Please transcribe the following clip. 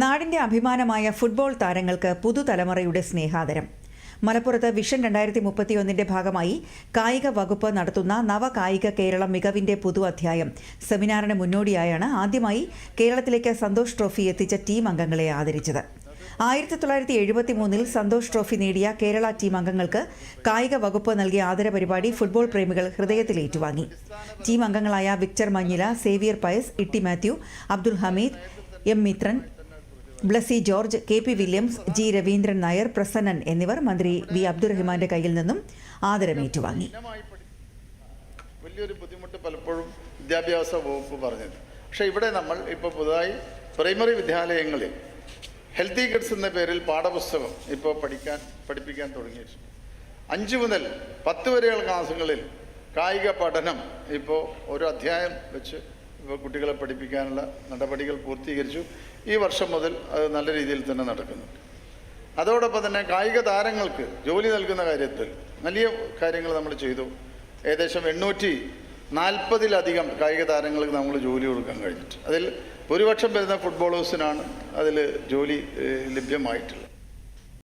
നാടിന്റെ അഭിമാനമായ ഫുട്ബോൾ താരങ്ങൾക്ക് പുതുതലമുറയുടെ സ്നേഹാദരം. മലപ്പുറത്ത് വിഷൻ രണ്ടായിരത്തി മുപ്പത്തിയൊന്നിന്റെ ഭാഗമായി കായിക വകുപ്പ് നടത്തുന്ന നവ നവകായിക കേരളം മികവിന്റെ പുതു അധ്യായം സെമിനാറിന് മുന്നോടിയായാണ് ആദ്യമായി കേരളത്തിലേക്ക് സന്തോഷ് ട്രോഫി എത്തിച്ച ടീം അംഗങ്ങളെ ആദരിച്ചത്. ആയിരത്തി തൊള്ളായിരത്തി എഴുപത്തി മൂന്നിൽ സന്തോഷ് ട്രോഫി നേടിയ കേരള ടീം അംഗങ്ങൾക്ക് കായിക വകുപ്പ് നൽകിയ ആദര പരിപാടി ഫുട്ബോൾ പ്രേമികൾ ഹൃദയത്തിൽ ഏറ്റുവാങ്ങി. ടീം അംഗങ്ങളായ Victor Manjila Xavier Pius Itty Mathew Abdul Hameed M Mithran Blessy George K P Williams G Raveendran Nair Prasannan എന്നിവർ മന്ത്രി വി അബ്ദുറഹിമാന്റെ കയ്യിൽ നിന്നും ആദരമേറ്റുവാങ്ങി. വലിയൊരു ബുദ്ധിമുട്ട് പലപ്പോഴും വിദ്യാഭ്യാസ വകുപ്പ് പറഞ്ഞത്. പക്ഷേ ഇവിടെ നമ്മൾ ഇപ്പോൾ പുതുതായി പ്രൈമറി വിദ്യാലയങ്ങളിൽ ഹെൽത്തി കിഡ്സ് എന്ന പേരിൽ പാഠപുസ്തകം ഇപ്പോൾ പഠിക്കാൻ പഠിപ്പിക്കാൻ തുടങ്ങിയിട്ടുണ്ട്. അഞ്ച് മുതൽ പത്ത് വരെയുള്ള ക്ലാസ്സുകളിൽ കായിക പഠനം ഇപ്പോൾ ഒരു അധ്യായം വെച്ച് കുട്ടികളെ പഠിപ്പിക്കാനുള്ള നടപടികൾ പൂർത്തീകരിച്ചു. ഈ വർഷം മുതൽ അത് നല്ല രീതിയിൽ തന്നെ നടക്കുന്നുണ്ട് അതോടൊപ്പം തന്നെ കായിക താരങ്ങൾക്ക് ജോലി നൽകുന്ന കാര്യത്തിൽ വലിയ കാര്യങ്ങൾ നമ്മൾ ചെയ്തു. ഏകദേശം എണ്ണൂറ്റി നാൽപ്പതിലധികം കായിക താരങ്ങൾക്ക് നമ്മൾ ജോലി കൊടുക്കാൻ കഴിഞ്ഞിട്ട്. അതിൽ ഭൂരിപക്ഷം വരുന്ന ഫുട്ബോളേഴ്സിനാണ് അതിൽ ജോലി ലഭ്യമായിട്ടുള്ളത്.